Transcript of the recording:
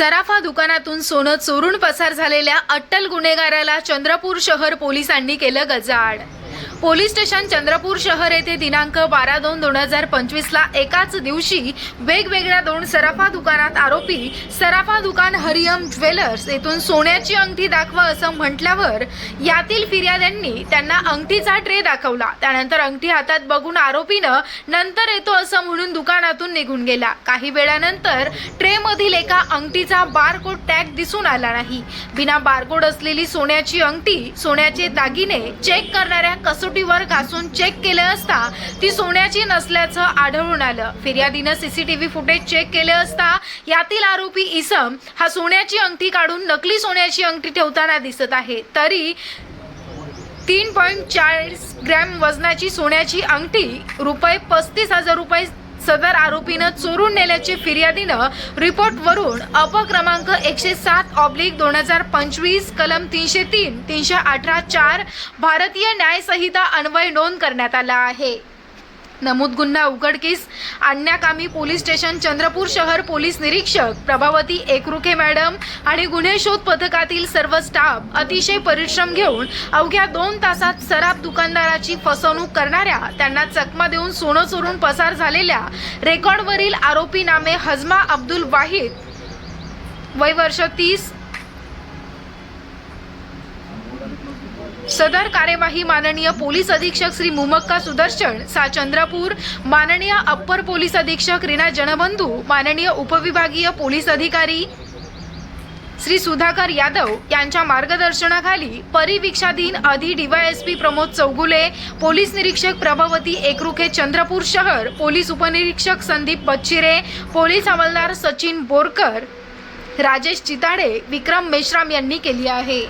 सराफा दुकानातून सोनं चोरून पसार झालेल्या अट्टल गुन्हेगाराला चंद्रपूर शहर पोलिसांनी केलं गजाआड. पोलीस स्टेशन चंद्रपूर शहर येथे दिनांक बारा दोन दोन हजार पंचवीसला एकाच दिवशी वेगवेगळ्या दोन सराफा दुकानात आरोपी सराफा दुकान हरियम ज्वेलर्स येथून सोन्याची अंगठी दाखवा असं म्हटल्यावर यातील फिर्याद्यांनी त्यांना अंगठीचा ट्रे दाखवला. त्यानंतर अंगठी हातात बघून आरोपीनं नंतर येतो असं म्हणून दुकानातून निघून गेला. काही वेळानंतर ट्रेमधील एका अंगठीचा बारकोड टॅग दिसून आला नाही. बिना बारकोड असलेली सोन्याची अंगठी सोन्याचे दागिने चेक करणाऱ्या सीसीटीव्हीवर घासून चेक केले असता ती सोन्याची नसल्याचं आढळून आलं. फिर्यादीनं सीसीटीव्ही फुटेज चेक केले असता यातील आरोपी इसम हा सोन्याची अंगठी काढून नकली सोन्याची अंगठी ठेवताना दिसत आहे. तरी तीन पॉईंट चाळीस ग्रॅम वजनाची सोन्याची अंगठी रुपये पस्तीस हजार रुपये सदर आरोपीनं चोरून नेल्याची फिर्यादीनं रिपोर्टवरून अपक्रमांक एकशे सात ऑब्लिक दोन हजार पंचवीस कलम तीनशे तीन तीनशे अठरा चार भारतीय न्यायसंहिता अन्वय नोंद करण्यात आला आहे. नमूद गुन्हा उघडकीस आणण्याकामी पोलीस स्टेशन चंद्रपूर शहर पोलीस निरीक्षक प्रभावती एकरुखे मॅडम आणि गुन्हे शोध पथकातील सर्व स्टाफ अतिशय परिश्रम घेऊन अवघ्या दोन तासात सराफ दुकानदाराची फसवणूक करणाऱ्या त्यांना चकमा देऊन सोनं चोरून पसार झालेल्या रेकॉर्डवरील आरोपी नामे हजमा अब्दुल वाहिद. वय वर्ष तीस सदर कार्यवाही माननीय पोलीस अधीक्षक श्री मुमक्का सुदर्शन सा चंद्रपूर माननीय अप्पर पोलीस अधीक्षक रीना जनबंधू माननीय उपविभागीय पोलीस अधिकारी श्री सुधाकर यादव यांच्या मार्गदर्शनाखाली परिवीक्षाधीन अधि डीवायएसपी प्रमोद चौगुले पोलीस निरीक्षक प्रभावती एकरुखे चंद्रपूर शहर पोलीस उपनिरीक्षक संदीप बच्चिरे पोलीस हवालदार सचिन बोरकर राजेश चिताडे विक्रम मेश्राम यांनी केली आहे.